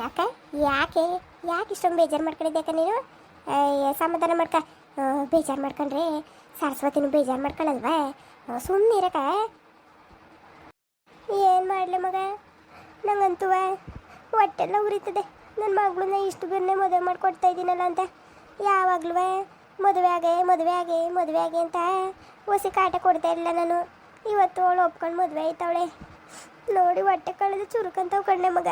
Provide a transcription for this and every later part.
ಯಾಕೆ? ಯಾಕೆ ಯಾಕೆ ಇಷ್ಟೊಂದು ಬೇಜಾರು ಮಾಡ್ಕೊಂಡಿದ್ದೆ ಯಾಕೆ ನೀನು? ಸಮಾಧಾನ ಮಾಡ್ಕ ಬೇಜಾರು ಮಾಡ್ಕೊಂಡ್ರೆ ಸರಸ್ವತಿನೂ ಬೇಜಾರು ಮಾಡ್ಕೊಳ್ಳಲ್ವಾ ಸುಮ್ಮನೆ ಇರಕ ಏನು ಮಾಡಲಿ ಮಗ? ನಂಗಂತೂ ಹೊಟ್ಟೆಲ್ಲ ಉರಿತದೆ. ನನ್ನ ಮಗಳನ್ನ ಇಷ್ಟು ಬೇರೆ ಮದುವೆ ಮಾಡಿಕೊಡ್ತಾ ಇದ್ದೀನಲ್ಲ ಅಂತ. ಯಾವಾಗ್ಲೂ ಮದುವೆ ಆಗೇ ಮದುವೆ ಆಗೇ ಮದುವೆ ಆಗೇ ಅಂತ ಹೊಸಿ ಕಾಟ ಕೊಡ್ತಾ ಇಲ್ಲ ನಾನು. ಇವತ್ತು ಅವಳು ಒಪ್ಕೊಂಡು ಮದುವೆ ಆಯ್ತವಳೆ. ನೋಡಿ ಹೊಟ್ಟೆ ಕಳೆದು ಚುರುಕಂತವ್ ಕಣ್ಣೆ ಮಗ.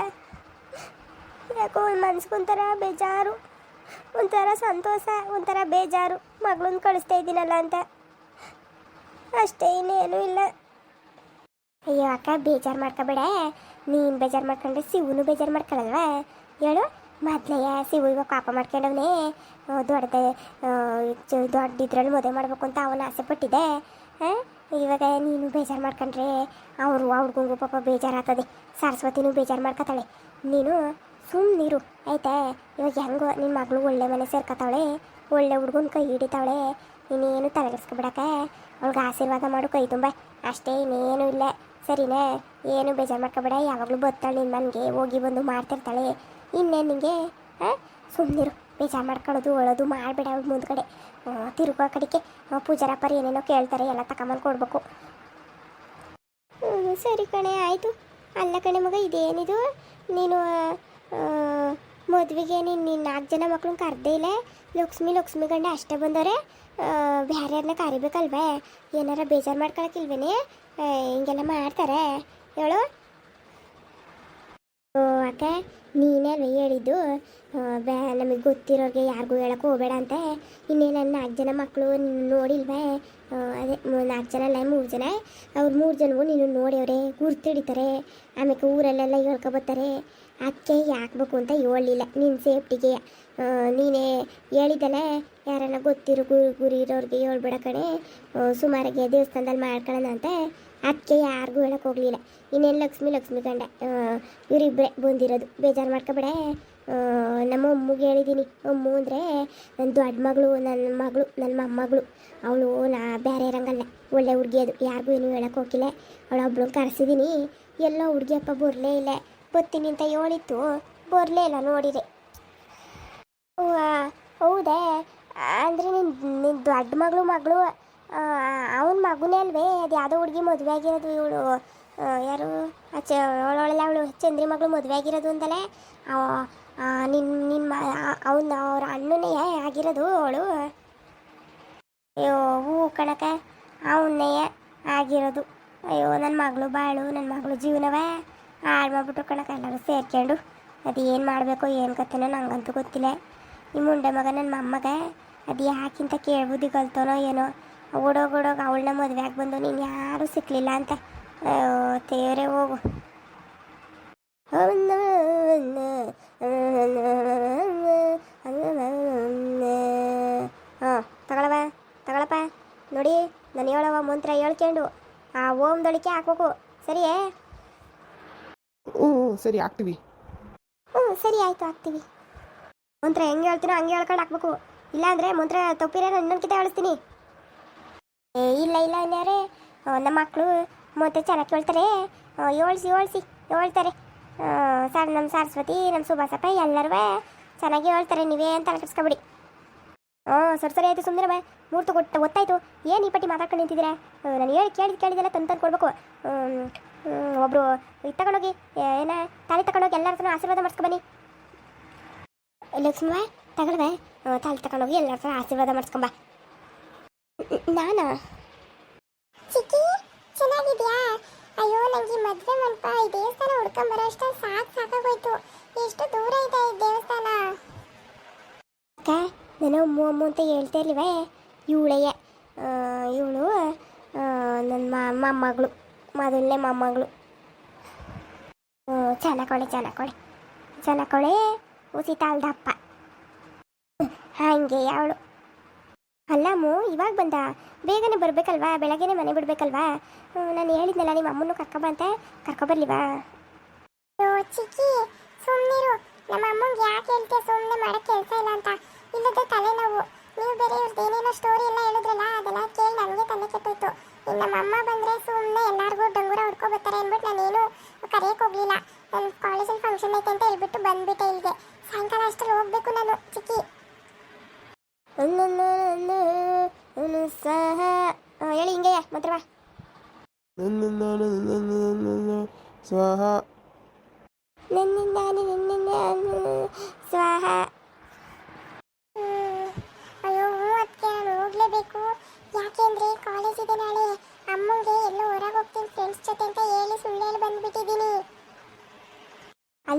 ಯಾಕೋ ಮನ್ಸಿಗೆ ಒಂಥರ ಬೇಜಾರು, ಒಂಥರ ಸಂತೋಷ, ಒಂಥರ ಬೇಜಾರು. ಮಗಳನ್ನ ಕಳಿಸ್ತಾ ಇದ್ದೀನಲ್ಲ ಅಂತ. ಅಷ್ಟೇ, ಇನ್ನೇನು ಇಲ್ಲ. ಅಯ್ಯೋ ಅಕ್ಕ, ಬೇಜಾರು ಮಾಡ್ಕೋಬೇಡ. ನೀನು ಬೇಜಾರು ಮಾಡ್ಕೊಂಡ್ರೆ ಶಿವನು ಬೇಜಾರು ಮಾಡ್ಕೊಳಲ್ವ? ಹೇಳು, ಮೊದಲೇ ಶಿವು ಇವಾಗ ಪಾಪ ಮಾಡ್ಕೊಂಡವನೇ. ದೊಡ್ಡದ ದೊಡ್ಡ ಇದ್ರಲ್ಲಿ ಮದುವೆ ಮಾಡ್ಬೇಕು ಅಂತ ಅವನು ಆಸೆ ಪಟ್ಟಿದೆ ಹಾಂ? ಇವಾಗ ನೀನು ಬೇಜಾರು ಮಾಡ್ಕೊಂಡ್ರೆ, ಅವರು ಅವ್ರಿಗೂ ಪಾಪ ಬೇಜಾರಾಗ್ತದೆ. ಸರಸ್ವತಿನೂ ಬೇಜಾರು ಮಾಡ್ಕೊತಾಳೆ. ನೀನು ಸುಮ್ಮನಿರು ಆಯ್ತಾ, ಇವಾಗ ಹೆಂಗೋ ನಿನ್ನ ಮಗಳು ಒಳ್ಳೆ ಮನೆ ಸೇರ್ಕೊತಾವಳೆ ಒಳ್ಳೆ ಹುಡುಗನ ಕೈ ಹಿಡಿತಾವಳೆ ಇನ್ನೇನು ತಲೆಗೆಡ್ಸ್ಕೊಬಿಡಕ ಅವ್ಳಿಗೆ ಆಶೀರ್ವಾದ ಮಾಡು ಕೈ ತುಂಬ. ಅಷ್ಟೇ ಇನ್ನೇನು ಇಲ್ಲ. ಸರಿನಾ, ಏನು ಬೇಜಾರು ಮಾಡ್ಕೊಬೇಡ, ಯಾವಾಗಲೂ ಬರ್ತಾಳೆ ನಿನ್ನ ಮನೆಗೆ, ಹೋಗಿ ಬಂದು ಮಾಡ್ತಿರ್ತಾಳೆ. ಇನ್ನೇನು ನಿಂಗೆ? ಹಾಂ? ಸುಮ್ಮನಿರು ಬೇಜಾರು ಮಾಡ್ಕೊಳ್ಳೋದು ಒಳೋದು ಮಾಡಬೇಡ ಅವ್ಳು ಮುಂದ್ಗಡೆ. ತಿರುಗೋ ಕಡೆಗೆ. ಪೂಜಾರಪ್ಪರು ಏನೇನೋ ಕೇಳ್ತಾರೆ, ಎಲ್ಲ ತಗೊಂಬಂದು ಕೊಡ್ಬೇಕು. ಸರಿ ಕಣೆ, ಆಯಿತು. ಅಲ್ಲ ಕಣೆ ಮಗ, ಇದೇನಿದು? ನೀನು ಮದುವೆಗೆ ನೀನು ನಾಲ್ಕು ಜನ ಮಕ್ಳನ್ನ ಕರೆದೇ ಇಲ್ಲ ಲಕ್ಷ್ಮಿ ಲಕ್ಷ್ಮಿ ಗಂಡ ಅಷ್ಟೇ ಬಂದವ್ರೆ. ಬೇರೆ ಯಾರನ್ನ ಕರಿಬೇಕಲ್ವೇ? ಏನಾರ ಬೇಜಾರು ಮಾಡ್ಕೊಳಕ್ಕಿಲ್ವೇನೆ ಹಿಂಗೆಲ್ಲ ಮಾಡ್ತಾರೆ. ಹೇಳು. ಅಕ್ಕ ನೀನೇ ಅಲ್ವೇ ಹೇಳಿದ್ದು? ಬೇ ನಮಗೆ ಗೊತ್ತಿರೋರಿಗೆ ಯಾರಿಗೂ ಹೇಳಕ್ಕೆ ಹೋಗಬೇಡ ಅಂತ. ಇನ್ನೇನು ನನ್ನ ನಾಲ್ಕು ಜನ ಮಕ್ಕಳು ನೋಡಿಲ್ವೇ? ಅದೇ ನಾಲ್ಕು ಜನ ಅಲ್ಲ, ಮೂರು ಜನ. ಅವ್ರು ಮೂರು ಜನವು ನೀನು ನೋಡ್ಯವ್ರೆ, ಗುರ್ತಿಡಿತಾರೆ. ಆಮೇಲೆ ಊರಲ್ಲೆಲ್ಲ ಹೇಳ್ಕೊಬತ್ತಾರೆ ಅದಕ್ಕೆ ಹಾಕ್ಬೇಕು ಅಂತ ಹೇಳಲಿಲ್ಲ. ನಿನ್ನ ಸೇಫ್ಟಿಗೆ ನೀನೇ ಹೇಳಿದಲ್ಲ ಯಾರನ್ನ ಗೊತ್ತಿರೋ ಗುರಿ ಗುರಿ ಇರೋರಿಗೆ ಹೇಳ್ಬೇಡ ಕಣೆ. ಸುಮಾರಿಗೆ ದೇವಸ್ಥಾನದಲ್ಲಿ ಮಾಡ್ಕೊಳ್ಳೋಣ ಅಂತ ಅದಕ್ಕೆ ಯಾರಿಗೂ ಹೇಳಕ್ಕೆ ಹೋಗಲಿಲ್ಲ. ಇನ್ನೇನು ಲಕ್ಷ್ಮಿ ಲಕ್ಷ್ಮಿ ಗಂಡ ಇವರಿಬ್ಬರೇ ಬಂದಿರೋದು. ಬೇಜಾರು ಮಾಡ್ಕೊಬೇಡ. ನಮ್ಮ ಅಮ್ಮಗೆ ಹೇಳಿದ್ದೀನಿ ಅಮ್ಮು ಅಂದರೆ ನನ್ನ ದೊಡ್ಡ ಮಗಳು ನನ್ನ ಮಗಳು ನನ್ನ ಮೊಮ್ಮಗಳು. ಅವಳು ನಾ ಬೇರೆ ಇರಂಗಲ್ಲ. ಒಳ್ಳೆ ಹುಡುಗಿ ಅದು. ಯಾರಿಗೂ ಏನು ಹೇಳಕ್ಕೆ ಹೋಗಿಲ್ಲ ಅವಳು ಒಬ್ಳನ್ನ ಕರೆಸಿದ್ದೀನಿ ಎಲ್ಲೋ ಹುಡುಗಿಯಪ್ಪ ಬರಲೇ ಇಲ್ಲ. ಬರ್ತೀನಿ ಅಂತ ಹೇಳಿತ್ತು ಬರಲೇ ಇಲ್ಲ ನೋಡಿದೆ ಹೌದೇ? ಅಂದರೆ ನಿನ್ನ ನಿನ್ನ ದೊಡ್ಡ ಮಗಳು ಮಗಳು ಅವನ ಮಗುನೇ ಅಲ್ವೇ? ಅದು ಯಾವುದೋ ಹುಡುಗಿ ಮದುವೆ ಆಗಿರೋದು ಇವಳು. ಯಾರು? ಚ ಅವಳೊಳ್ಳೆ ಅವಳು ಚಂದ್ರಿ ಮಗಳು ಮದುವೆ ಆಗಿರೋದು ಅಂತಲೇ ನಿನ್ನ ನಿಮ್ಮ ಅವನ, ಅವ್ರ ಅಣ್ಣನೇ ಆಗಿರೋದು ಅವಳು. ಅಯ್ಯೋ, ಹೂ ಕಣಕ ಅವನ್ನೇ ಆಗಿರೋದು. ಅಯ್ಯೋ ನನ್ನ ಮಗಳು ಬಾಳು ನನ್ನ ಮಗಳು ಜೀವನವೇ. ಹಾಳು ಮಾಡಿಬಿಟ್ಟು ಕಣಕ್ಕೆ ಎಲ್ಲರೂ ಸೇರ್ಕೊಂಡು ಅದು ಏನು ಮಾಡಬೇಕು, ಏನು ಕತೆನೋ ನಂಗಂತೂ ಗೊತ್ತಿಲ್ಲ. ಈ ಮುಂಡೆ ಮಗ ನನ್ನ ಮೊಮ್ಮಗ ಅದು ಯಾಕಿಂತ ಕೇಳ್ಬೋದು ಕಲ್ತೋನೋ ಏನೋ ಓಡೋಗೋಡೋಗಿ ಅವಳನ್ನ ಮದುವೆ ಆಗಿ ಬಂದು ನೀನು ಯಾರೂ ಸಿಕ್ಕಲಿಲ್ಲ ಅಂತ ತೇರೆ ಹೋಗು. ಹಾಂ ತಗೊಳವ ತಗೊಳಪ್ಪ. ನೋಡಿ ನಾನು ಹೇಳವ ಮಂತ್ರ ಹೇಳ್ಕೊಂಡು, ಆ ಓಮ್ ದೊಳಿಕೆ ಹಾಕ್ಬೇಕು. ಸರಿಯೇ? ಹ್ಞೂ ಸರಿ, ಹಾಕ್ತೀವಿ. ಹ್ಞೂ, ಸರಿ, ಆಯಿತು, ಹಾಕ್ತೀವಿ. ಮಂತ್ರ ಹೆಂಗೆ ಹೇಳ್ತೀನೋ ಹಂಗೆ ಹೇಳ್ಕೊಂಡು ಹಾಕ್ಬೇಕು. ಇಲ್ಲಾಂದರೆ ಮಂತ್ರ ತಪ್ಪಿರೋ ಇನ್ನೊಂದ್ಕಿತ ಹೇಳಿಸ್ತೀನಿ. ಏ, ಇಲ್ಲ ಇಲ್ಲ ಅನ್ಯಾರೇ ನಮ್ಮ ಮಕ್ಕಳು ಮತ್ತೆ ಚೆನ್ನಾಗಿ ಕೇಳ್ತಾರೆ. ಏಳ್ಸಿ ಏಳ್ಸಿ ಹೇಳ್ತಾರೆ ಸರ್ ನಮ್ಮ ಸರಸ್ವತಿ ನಮ್ಮ ಸುಭಾಸಪ್ಪ ಎಲ್ಲರೂ ಚೆನ್ನಾಗಿ ಹೇಳ್ತಾರೆ. ನೀವೇ ಅಂತ ಕೆಡ್ಸ್ಕೊಬಿಡಿ ಹ್ಞೂ ಸರಿ ಸರಿ, ಆಯಿತು ಸುಮ್ಮನೆ ಮೂರ್ತು ಕೊಟ್ಟು, ಗೊತ್ತಾಯ್ತು. ಏನು ಈ ಪಟ್ಟಿ ಮಾತಾಡ್ಕೊಂಡು ನಿಂತಿದ್ದೀರಾ? ನಾನು ಹೇಳಿ ಕೇಳಿದ್ದು ಕೇಳಿದೆಲ್ಲ ತಂದು ತಂದು ಕೊಡ್ಬೇಕು. ಒಬ್ಬರು ಇದು ತಗೊಂಡೋಗಿ ಏನ, ತಾಳಿ ತಗೊಂಡೋಗಿ ಎಲ್ಲರ ಹತ್ರ ಆಶೀರ್ವಾದ ಮಾಡಿಸ್ಕೊಬನ್ನಿ ಲಕ್ಷ್ಮೀ ತಗೊಳ್ವೆ ತಾಳಿ ತಗೊಂಡೋಗಿ ಎಲ್ಲರ ಆಶೀರ್ವಾದ ಮಾಡಿಸ್ಕೊಂಬ ನಾನಾ? ಚಿಕ್ಕಿ, ಚೆನ್ನಾಗಿದ್ಯಾ? ಅಯ್ಯೋ, ನಂಗೆ ಈ ಮದುವೆ ಮಂಟಪ ಈ ದೇವಸ್ಥಾನ ಹುಡ್ಕೊಂಬರೋ ಅಷ್ಟು ಸಾಕು ಸಾಕಾಗೋಯ್ತು. ಎಷ್ಟು ದೂರ ಇದೆ. ನಾನು ಅಮ್ಮು ಅಮ್ಮು ಅಂತ ಹೇಳ್ತಾ ಇರ್ಲಿವೆ. ಇವಳೆಯ ಇವಳು ನನ್ನ ಮೊಮ್ಮಗಳು, ಮೊದಲನೇ ಮೊಮ್ಮಗಳು. ಚೆನ್ನಕೊಳೆ ಚೆನ್ನಕೊಳೆ ಚೆನ್ನಕೊಳೆ ಉಸಿ ತಾಳ್ದಪ್ಪ ಹಾಗೆ ಅವಳು ಅಲ್ಲಮ್ಮು ಇವಾಗ ಬಂದ? ಬೇಗನೆ ಬರಬೇಕಲ್ವಾ? ಬೆಳಗ್ಗೆನೆ ಮನೆ ಬಿಡ್ಬೇಕಲ್ವಾ? ನಾನು ಹೇಳಿದ್ನಲ್ಲ, ನಿಮ್ಮ ಅಮ್ಮನ್ನು ಕರ್ಕೊಬಂತ ಕರ್ಕೊಬರ್ಲಿವಾ? ಚಿಕ್ಕಿ ಸುಮ್ಮನಿರು ನಮ್ಮ ಅಮ್ಮಂಗೆ ಯಾಕೆ ಹೇಳ್ತೀಯ? ಸುಮ್ಮನೆ ಮಾಡೋ ಕೆಲಸ ಇಲ್ಲ ಅಂತ. ಇಲ್ಲದ ತಲೆನೋವು. ನೀವು ಬೇರೆ ಇವ್ರದ್ದು ಏನೇನೋ ಸ್ಟೋರಿ ಎಲ್ಲ ಹೇಳಿದ್ರಲ್ಲ, ಅದೆಲ್ಲ ಕೇಳಿ ನನಗೆ ತಲೆ ಕೆಟ್ಟೋಯ್ತು. ಇನ್ನು ನಮ್ಮ ಅಮ್ಮ ಬಂದರೆ ಸುಮ್ಮನೆ ಎಲ್ಲರಿಗೂ ಡಂಗೂರ ಹೊಡ್ಕೊ ಬರ್ತಾರೆ ಅಂದ್ಬಿಟ್ಟು ನಾನೇನು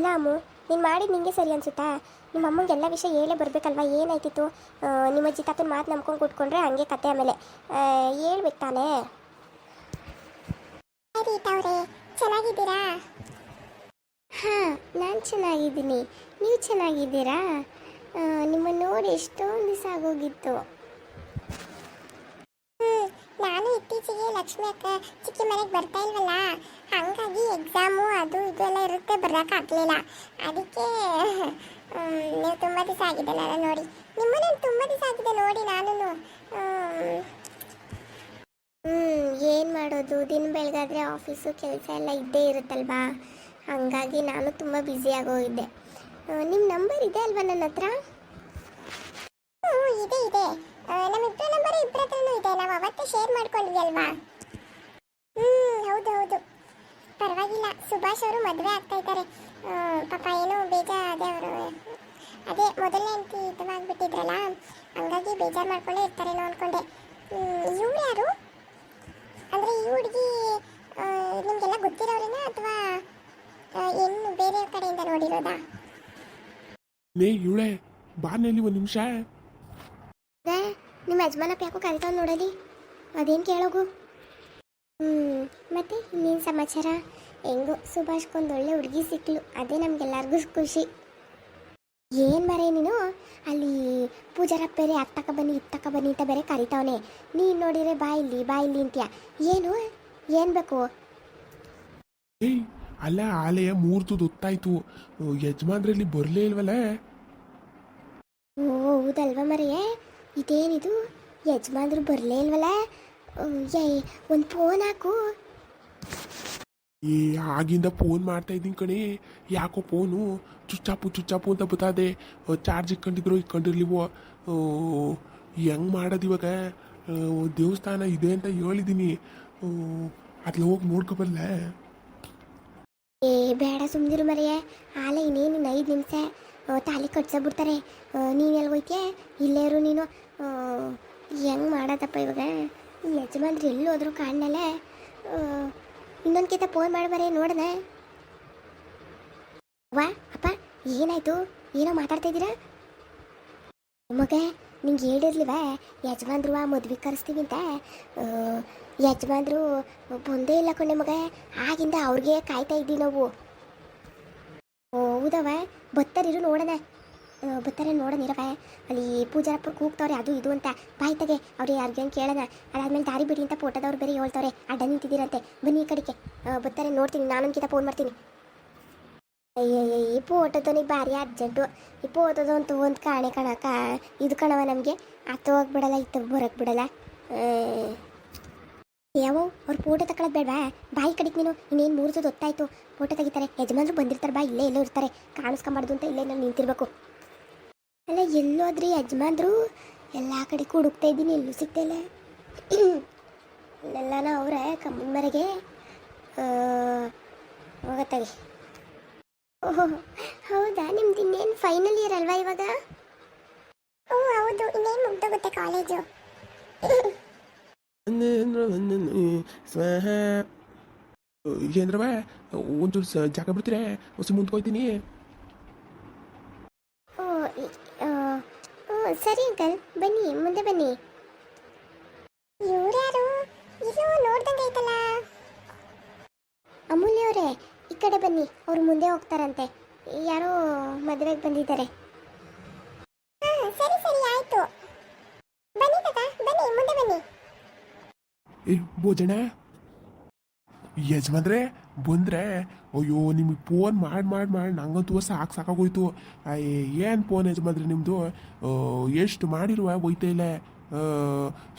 ಅಲ್ಲ ಅಮ್ಮು ನೀನು ಮಾಡಿದ ನಿಂಗೆ ಸರಿ ಅನ್ಸುತ್ತಾ? ನಿಮ್ಮ ಅಮ್ಮಂಗೆ ಎಲ್ಲ ವಿಷಯ ಹೇಳೇ ಬರಬೇಕಲ್ವಾ? ಏನಾಯ್ತಿತ್ತು? ನಿಮ್ಮ ಅಜ್ಜಿ ತಾತನ ಮಾತು ನಂಬ್ಕೊಂಡು ಕೂತ್ಕೊಂಡ್ರೆ ಹಂಗೆ ಕತೆ ಆಮೇಲೆ. ಹೇಳ್ಬೇಕು ತಾನೇ? ರೀತಾವ್ರೆ ಚೆನ್ನಾಗಿದ್ದೀರಾ? ಹಾಂ ನಾನು ಚೆನ್ನಾಗಿದ್ದೀನಿ. ನೀವು ಚೆನ್ನಾಗಿದ್ದೀರಾ? ನಿಮ್ಮನ್ನು ನೋಡಿ ಎಷ್ಟೊಂದು ದಿವಸ ಆಗೋಗಿತ್ತು ನಾನು ಇತ್ತೀಚೆಗೆ ಲಕ್ಷ್ಮಿ ಅಕ್ಕ ಚಿಕ್ಕಿ ಮನೆಗೆ ಬರ್ತಾ ಇಲ್ವಲ್ಲ? ಹಾಗಾಗಿ ಎಕ್ಸಾಮು ಅದು ಇದು ಎಲ್ಲ ಇರುತ್ತೆ ಬರೋಕ್ಕಾಗಲಿಲ್ಲ ಅದಕ್ಕೆ ನೀವು ತುಂಬ ದಿವಸ ಆಗಿದೆ ನಾನು ನೋಡಿ. ನಿಮ್ಮನ್ನ ತುಂಬ ದಿವಸ ಆಗಿದೆ ನೋಡಿ ನಾನು ಹ್ಞೂ ಏನು ಮಾಡೋದು? ದಿನ ಬೆಳಗಾದ್ರೆ ಆಫೀಸು ಕೆಲಸ ಎಲ್ಲ ಇದ್ದೇ ಇರುತ್ತಲ್ವಾ? ಹಾಗಾಗಿ ನಾನು ತುಂಬ ಬ್ಯುಸಿ ಆಗೋಗಿದ್ದೆ ನಿಮ್ಮ ನಂಬರ್ ಇದೆ ಅಲ್ವಾ ನನ್ನ ಹತ್ರ? ಇದೆ ಇದೆ. ನಮ್ಮಿಬ್ಬರ ನಂಬರ್ ಇಬ್ಬರ ಹತ್ರನೂ ಅವತ್ತೇ ಶೇರ್ ಮಾಡ್ಕೊಂಡ್ವಿ ಅಲ್ವಾ? ಹ್ಮ್ ಹೌದು ಹೌದು. ಪರವಾಗಿಲ್ಲ. ಸುಭಾಷ್ ಅವರು ಮದುವೆ ಆಗ್ತಾ ಇದ್ದಾರೆ. ಪಾಪ ಏನೋ ಬೇಜ ಅದೇ ಅವರು ಅದೇ ಮೊದಲನೇ ಅಂತ ಇದಾಗ್ಬಿಟ್ಟಿದ್ರಲ್ಲ ಹಂಗಾಗಿ ಬೇಜಾರು ಮಾಡ್ಕೊಂಡೇ ಇರ್ತಾರೇನೋ ಅನ್ಕೊಂಡೆ. ಇವ್ರು ಯಾರು? ಅಂದರೆ ಈ ಹುಡುಗಿ ನಿಮಗೆಲ್ಲ ಗೊತ್ತಿರೋರೇನಾ ಅಥವಾ ಇನ್ನು ಬೇರೆ ಕಡೆಯಿಂದ ನೋಡಿರೋದಾ? ಲೇ ಇವಳೆ ಬಾನಲ್ಲಿ ಒಂದು ನಿಮಿಷ. ನಿಮ್ಮ ಯಜಮಾನಪ್ಪ ಯಾಕೋ ಕರಿತಾವ್ ನೋಡಲಿ? ಅದೇನು ಕೇಳೋಗು? ಹ್ಞೂ ಮತ್ತೆ ಇನ್ನೇನು ಸಮಾಚಾರ? ಹೆಂಗೋ ಸುಭಾಷ್ಗೊಂದು ಒಳ್ಳೆ ಹುಡುಗಿ ಸಿಕ್ಕಲು ಅದೇ ನಮಗೆಲ್ಲರಿಗೂ ಖುಷಿ. ಏನು ಮರೆ ನೀನು? ಅಲ್ಲಿ ಪೂಜಾರಪ್ಪ ಬೇರೆ ಅತ್ತಕ ಬನ್ನಿ ಇತ್ತಕ ಬನ್ನಿ ಅಂತ ಬೇರೆ ಕರಿತಾವನೆ. ನೀನು ನೋಡಿದ್ರೆ ಬಾ ಇಲ್ಲಿ ಬಾ ಇಲ್ಲಿ ಅಂತೀಯ. ಏನು? ಏನು ಬೇಕು? ಏಯ್ ಅಲ್ಲ ಆಲೆಯ ಮೂರ್ತುದು ಹೊತ್ತಾಯ್ತು. ಯಜಮಾನ್ರಲ್ಲಿ ಬರಲೇ ಇಲ್ವಲ್ಲ ಓ ಹೌದಲ್ವ ಮರೆಯೇ? ಇದೇನಿದು? ಯಜಮಾನ್ರು ಬರಲೇ ಇಲ್ವಲ್ಲ ಒಂದು ಫೋನ್ ಹಾಕು. ಏ ಆಗಿಂದ ಫೋನ್ ಮಾಡ್ತಾ ಇದ್ದೀನಿ ಕಣೆ. ಯಾಕೋ ಫೋನು ಚುಚ್ಚಾಪು ಚುಚ್ಚಾಪು ಅಂತ ಬತ್ತದೆ ಚಾರ್ಜ್ ಇಕ್ಕೊಂಡಿದ್ರು ಇಕ್ಕೊಂಡಿರ್ಲಿವೋ ಹೆಂಗ್ ಮಾಡೋದು ಇವಾಗ? ದೇವಸ್ಥಾನ ಇದೆ ಅಂತ ಹೇಳಿದ್ದೀನಿ ಅದ್ಲ ಹೋಗಿ ನೋಡ್ಕೊಬಲ್ಲ ಏ ಬೇಡ ಸುಮ್ಮನಿರು ಮರೆಯ. ಆಲೆ ಇನ್ನೇನು ಇನ್ನು ಐದು ನಿಮಿಷ. ತಾಲಿ ಕಟ್ಸಬಿಡ್ತಾರೆ. ನೀನು ಎಲ್ಲಿ ಹೋಯ್ತೀಯ ಇಲ್ಲೇ ಇರು ನೀನು ಹೆಂಗೆ ಮಾಡೋದಪ್ಪ ಇವಾಗ? ಯಜಮಾನ್ರು ಎಲ್ಲಿ ಹೋದ್ರು ಕಾಣಲ್ಲ ಇನ್ನೊಂದ್ಕಿಂತ ಫೋನ್ ಮಾಡಿ ಬರೇ ನೋಡದೆ ವಾ, ಅಪ್ಪ, ಏನಾಯ್ತು? ಏನೋ ಮಾತಾಡ್ತಾ ಇದ್ದೀರಾ? ಮಗ, ನಿಂಗೆ ಹೇಳಿರ್ಲಿವ? ಯಜಮಾನ್ರು ಆ ಮದ್ವೆ ಕರೆಸ್ತೀವಿ ಅಂತ. ಯಜಮಾನ್ರು ಬಂದೇ ಇಲ್ಲ ಕಣೆ ಮಗ. ಆಗಿಂದ ಅವ್ರಿಗೆ ಕಾಯ್ತಾ ಇದ್ದೀವಿ ನಾವು. ಹೌದವ? ಬತ್ತರಿರು ನೋಡೋಣ ಆ, ಬತ್ತಾರೆ ನೋಡೋಣ ಇರವ ಅಲ್ಲಿ ಪೂಜಾರಪ್ಪ ಕೂಗ್ತವ್ರೆ ಅದು ಇದು ಅಂತ. ಬಾಯ್ ತಗೆ ಅವ್ರು ಯಾರಿಗೇನು ಕೇಳೋಣ ಅದಾದ್ಮೇಲೆ ದಾರಿ ಬಿಡಿ ಅಂತ ಫೋಟೋದವ್ರು ಬೇರೆ ಹೇಳ್ತವ್ರೆ. ಅಡ್ಡ ನಿಂತಿದ್ದೀರಂತೆ. ಬನ್ನಿ ಈ ಕಡೆಗೆ. ಬರ್ತಾರೆ ನೋಡ್ತೀನಿ. ನಾನೊಂದ್ಕಿತ ಫೋನ್ ಮಾಡ್ತೀನಿ. ಅಯ್ಯಯ್ಯ ಈ ಫೋಟೋದನಿಗೆ ಭಾರಿ ಅರ್ಜೆಂಟು ಈ ಫೋಟೋದಂತೂ ಒಂದು ಕಾಣೆ ಕಣಕ ಇದು ಕಣವ ನಮಗೆ ಅತ್ತು ಹೋಗ್ಬಿಡಲ್ಲ ಇತ್ತು ಬರಕ್ಕೆ ಬಿಡಲ್ಲ ಯಾವೋ ಅವ್ರು ಫೋಟೋ ಬೇಡ ಬೇಡವಾ ಬಾಯಿ ಕಡಿಕ್ ನೀನು ಇನ್ನೇನು ಮೂರು ಸದ ಹೊತ್ತಾಯ್ತು ಫೋಟೋ ತೆಗಿತಾರೆ ಯಜಮಾನ್ರು ಬಂದಿರ್ತಾರೆ ಬಾ ಇಲ್ಲೇ ಎಲ್ಲೋ ಇರ್ತಾರೆ ಕಾಣಿಸ್ಕೊಂಬಾರ್ದು ಅಂತ ಇಲ್ಲೇ ನಾನು ನಿಂತಿರ್ಬೇಕು ಅಲ್ಲ ಎಲ್ಲೋದ್ರಿ ಯಜಮಾನ್ರು ಎಲ್ಲ ಕಡೆ ಹುಡುಕ್ತಾ ಇದ್ದೀನಿ, ಎಲ್ಲೂ ಸಿಗ್ತಾ ಇಲ್ಲ. ಇಲ್ಲೆಲ್ಲನ ಅವರೇ, ಕಮ್ಮನ ಮರೆಗೆ ಹೋಗತ್ತಾಗೆ. ಓಹೋ, ಹೌದಾ? ನಿಮ್ದು ಇನ್ನೇನು ಫೈನಲ್ ಇಯರ್ ಅಲ್ವಾ ಇವಾಗ? ಓ, ಹೌದು, ಇನ್ನೇನು ಮುಗ್ದೋಗುತ್ತೆ ಕಾಲೇಜು ಸ್ವಾಹ ಏನ್ರವ ಒಂಚೂರು ಜಾಗ ಬಿಡ್ತೀರಾ? ಹೊಸ ಮುಂದೆ ಹೋಗ್ತೀನಿ ಓ ಈ- ಆ, ಓ ಸರಿ ಅಂಕಲ್, ಬನ್ನಿ, ಮುಂದೆ ಬನ್ನಿ. ಇವ್ರ್ಯಾರು? ಇದು ನೋಡ್ದಂಗೆ ಐತಲ್ಲ. ಅಮೂಲ್ಯ ಅವರೇ, ಈ ಕಡೆ ಬನ್ನಿ, ಅವ್ರು ಮುಂದೆ ಹೋಗ್ತಾರಂತೆ. ಯಾರೋ ಮದುವೆಗೆ ಬಂದಿದ್ದಾರೆ. ಸರಿ ಸರಿ, ಆಯ್ತು. ಬನ್ನಿ ತಾತ, ಬನ್ನಿ, ಮುಂದೆ ಬನ್ನಿ. ಏ, ಭೋಜನ? ಯಜಮಾನ್ರೆ ಬಂದ್ರೆ ಅಯ್ಯೋ ನಿಮಗೆ ಫೋನ್ ಮಾಡಿ ಮಾಡಿ ಮಾಡಿ ನಂಗಂತೂ ಸಾಕು ಸಾಕಾಗೋಯ್ತು. ಏನು ಫೋನ್ ಯಜಮಾನ್ರಿ ನಿಮ್ಮದು ಎಷ್ಟು ಮಾಡಿರುವ ಹೋಯ್ತಾ ಇಲ್ಲ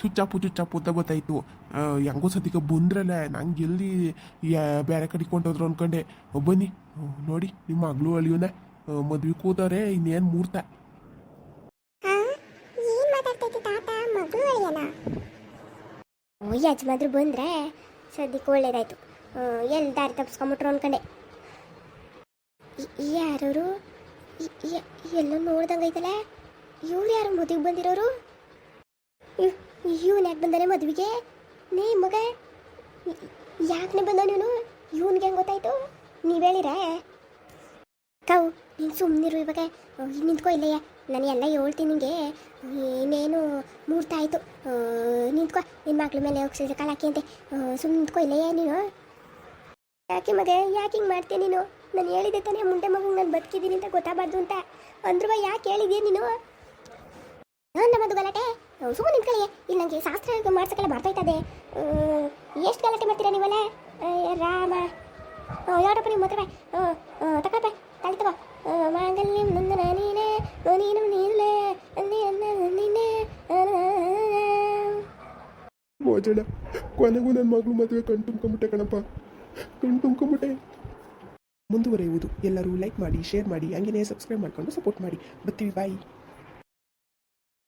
ಚುಚ್ಚಾಪು ಚುಚ್ಚಾಪು ಅಂತ ಗೊತ್ತಾಯ್ತು. ಹೆಂಗೋ ಸದ್ಯಕ್ಕೆ ಬಂದ್ರಲ್ಲ ನಂಗೆ ಎಲ್ಲಿ ಬೇರೆ ಕಡೆ ಕೊಂಡೋದ್ರು ಅನ್ಕೊಂಡೆ. ಆ, ಬನ್ನಿ ನೋಡಿ ನಿಮ್ಮ ಮಗಳು ಅಳಿಯೋನ. ಮದ್ವೆ ಕೂತವ್ರೆ ಇನ್ನೇನು ಮೂರ್ತ? ಯಜಮಾದ್ರು ಬಂದ್ರೆ ಸದ್ಯಕ್ಕೆ ಒಳ್ಳೇದಾಯ್ತು. ಎಲ್ಲಿ ದಾರಿ ತಪ್ಪಿಸ್ಕೊಂಬಿಟ್ರು ಅನ್ಕೊಂಡೆ. ಯಾರವರು? ಎಲ್ಲೋ ನೋಡ್ದಂಗೈತಲ್ಲ ಇವಳು ಯಾರು ಮದುವೆಗೆ ಬಂದಿರೋರು? ಇವನು ಯಾಕೆ ಬಂದಾನೆ ಮದುವೆಗೆ? ನೀ ಮಗ? ಯಾಕೆ ಬಂದ ನೀನು ಇವನ್ಗೆ ಹೆಂಗೆ ಗೊತ್ತಾಯ್ತು? ನೀವು ಹೇಳಿರ? ಕೌ, ನೀನು ಸುಮ್ಮನಿರು ಇವಾಗ. ನಿಂತ್ಕೋ ಇಲ್ಲಯ್ಯ ನಾನು ಎಲ್ಲ ಹೇಳ್ತೀನಿ ನಿಂಗೆ. ಇನ್ನೇನು ಮೂರ್ತಾಯ್ತು ನಿಂತ್ಕೋ. ನಿನ್ನ ಮಕ್ಳ ಮೇಲೆ ಹೋಗ್ಸಿದ್ರೆ ಕಾಲಾಕಿ ಅಂತೆ. ಸುಮ್ಮನೆ ನಿಂತ್ಕೋ ಇಲ್ಲಯ್ಯ ನೀನು. ಯಾಕೆ ಮಗ ಯಾಕೆ ಹಿಂಗೆ ಮಾಡ್ತೀಯ ನೀನು? ನಾನು ಹೇಳಿದೆ ತಾನೇ ಮುಂಡೆ ಮಗಂಗೆ ನಾನು ಬದುಕಿದ್ದೀನಿ ಅಂತ ಗೊತ್ತಾಗಬಾರ್ದು ಅಂತ. ಅಂದ್ರೂ ಯಾಕೆ ಹೇಳಿದ್ಯಾ ನೀನು? ನಮ್ಮದು ಗಲಾಟೆ. ಸುಮ್ಮನೆ ನಿಂತ್ಕೊಳ್ಳಿ ಇಲ್ಲಿ ನನಗೆ ಶಾಸ್ತ್ರ ಮಾಡ್ಸಕ್ಕೆಲ್ಲ ಬರ್ತೈತದೆ ಎಷ್ಟು ಗಲಾಟೆ ಮಾಡ್ತೀರಾ ನೀವಲ್ಲ? ರಾಮ. ಯಾರಪ್ಪ ನೀವು ಮಾತ್ರ ತಕೊಳಪ್ಪ, ತಾಳಿ ತಗೋ. ಮಾಂಗಲ್ಯಂ ನಂದನ ನೀನೇ ನೀನು ನೀನೇ ಕೊನೆಗೂ ನನ್ನ ಮಗಳು ಮದುವೆ ಕಣ್ ತುಂಬ್ಕೊಂಬಿಟ್ಟೆ ಕಣಪ್ಪ. ತುಂಬ್ಕೊಂಬಿಟ್ಟೆ. ಮುಂದುವರೆಯುವುದು. ಎಲ್ಲರೂ ಲೈಕ್ ಮಾಡಿ ಶೇರ್ ಮಾಡಿ ಹಂಗೆಯೇ ಸಬ್ಸ್ಕ್ರೈಬ್ ಮಾಡ್ಕೊಂಡು ಸಪೋರ್ಟ್ ಮಾಡಿ. ಬರ್ತೀವಿ ಬಾಯಿ